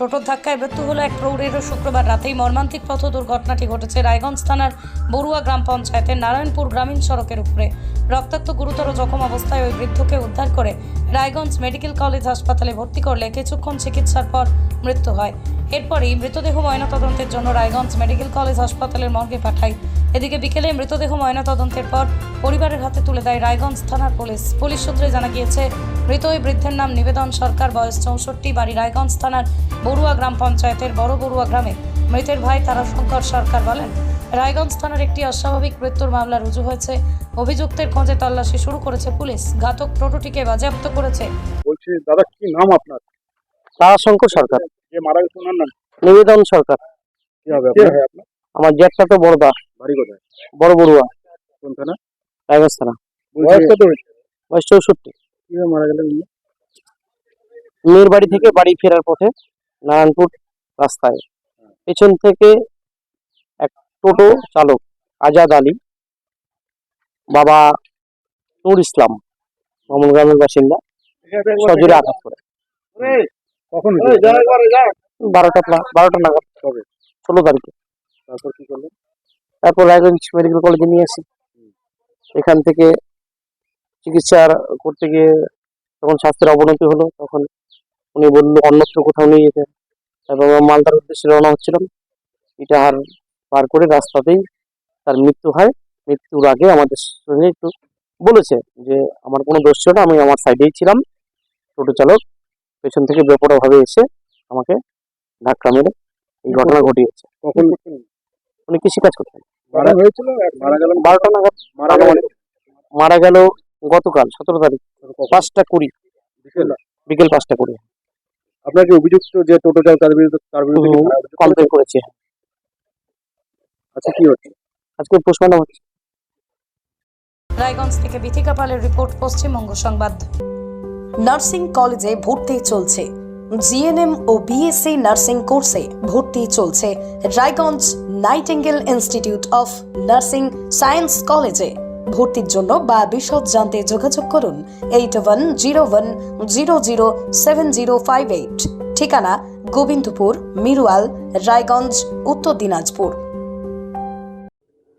টোটোর ধাক্কায় মৃত্যু হলো এক প্রৌঢ়ের শুক্রবার রাতেই। মর্মান্তিক পথ দুর্ঘটনাটি ঘটেছে রায়গঞ্জ থানার বড়ুয়া গ্রাম পঞ্চায়েতের নারায়ণপুর গ্রামীণ সড়কের উপরে। রক্তাক্ত গুরুতর জখম অবস্থায় ওই বৃদ্ধকে উদ্ধার করে রায়গঞ্জ মেডিকেল কলেজ হাসপাতালে ভর্তি করলে কিছুক্ষণ চিকিৎসার পর মৃত্যু হয়। এরপরই মৃতদেহ ময়নাতদন্তের জন্য রায়গঞ্জ মেডিকেল কলেজ হাসপাতালের মর্গে পাঠায়। এদিকে বিকেলে মৃতদেহ ময়নাতদন্তের পর পরিবারের হাতে তুলে দেয় রায়গঞ্জ থানার পুলিশ। পুলিশ সূত্রে জানা গিয়েছে, মৃত ওই বৃদ্ধের নাম নিবেদন সরকার, বয়স চৌষট্টি, বাড়ি রায়গঞ্জ থানার বড়ুয়া গ্রাম পঞ্চায়েতের বড় বড়ুয়া গ্রামে। মৃতের ভাই তারাশঙ্কর সরকার বলেন, রায়গঞ্জ থানার একটি অস্বাভাবিক মৃত্যুর মামলা রুজু হয়েছে। অভিযুক্তের খোঁজে তল্লাশি শুরু করেছে পুলিশ। ঘাতক টোটোটিকে বাজেয়াপ্ত করেছে। বলছি দাদা কি নাম আপনার? তারাশঙ্কর সরকার। যে মারা গেছে ওনার নাম নিবেদন সরকার। কি হবে আপনার? আমার জ্যাঠটা তো বড়দা। বাড়ি কোথায়? বড় বড়ুয়া। কোন থানা? রায়গঞ্জ থানা। বয়স কত বয়স চৌষট্টি। কীভাবে মারা গেলেন? মেয়ের বাড়ি থেকে বাড়ি ফেরার পথে নারায়ণপুর রাস্তায়। পেছন থেকে এক টোটো চালক আজাদ আলী বাবা নুর ইসলাম মামুন গ্রামের বাসিন্দা। সজোরে আঘাত করে। কখন বারোটা বারোটা নাগাদ। কবে? ষোলো তারিখে। তারপর কি করলেন? তারপর রায়গঞ্জ মেডিকেল কলেজে নিয়ে আসি। এখান থেকে চিকিৎসা করতে গিয়ে তখন স্বাস্থ্যের অবনতি হলো। তখন উনি বলল অন্যত্র কোথাও নিয়ে যেতে। এবং মালদার উদ্দেশ্যে রওনা হচ্ছিলাম। ইটাহার পার করে রাস্তাতেই তার মৃত্যু হয়। মৃত্যুর আগে আমাদের সঙ্গে একটু বলেছে যে আমার কোনো দোষ ছিল না আমি আমার সাইডেই ছিলাম। টোটো চালক পেছন থেকে বেপরোয়াভাবে এসে আমাকে ধাক্কা মেরে এই ঘটনা ঘটিয়েছে। উনি কৃষিকাজ করতেন। বারোটা নাগাদ। মারা গেল? গতকাল সতেরো তারিখ পাঁচটা কুড়ি। বিকেলে? পাঁচটা কুড়ি। আপনাকে অভিযুক্ত যে টোটো চালক তার বিরুদ্ধে তার বিরুদ্ধে কমপ্লেন করেছে। আচ্ছা কি হচ্ছে? আজকে পোস্টমর্টম হচ্ছে। রায়গঞ্জ থেকে বিথিকা পালের রিপোর্ট পশ্চিমবঙ্গ সংবাদ। নার্সিং কলেজে ভর্তি চলছে। জিএনএম ও বিএসসি নার্সিং কোর্সে ভর্তি চলছে Raiganj Nightingale institute of nursing science কলেজে। ভর্তির জন্য বা বিশদ জানতে যোগাযোগ করুন eight one zero one zero zero seven zero five eight. ঠিকানা গোবিন্দপুর, মিরুয়াল, রায়গঞ্জ, উত্তর দিনাজপুর।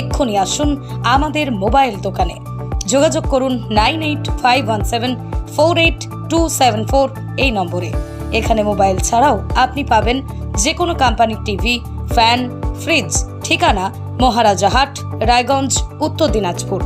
এক্ষুনি আসুন আমাদের মোবাইল দোকানে। যোগাযোগ করুন nine eight five one seven four eight two seven four এই নম্বরে। এখানে মোবাইল ছাড়াও আপনি পাবেন যে কোনো কোম্পানির টিভি, ফ্যান, ফ্রিজ, ঠিকানা মহারাজাহাট, রায়গঞ্জ, উত্তর দিনাজপুর।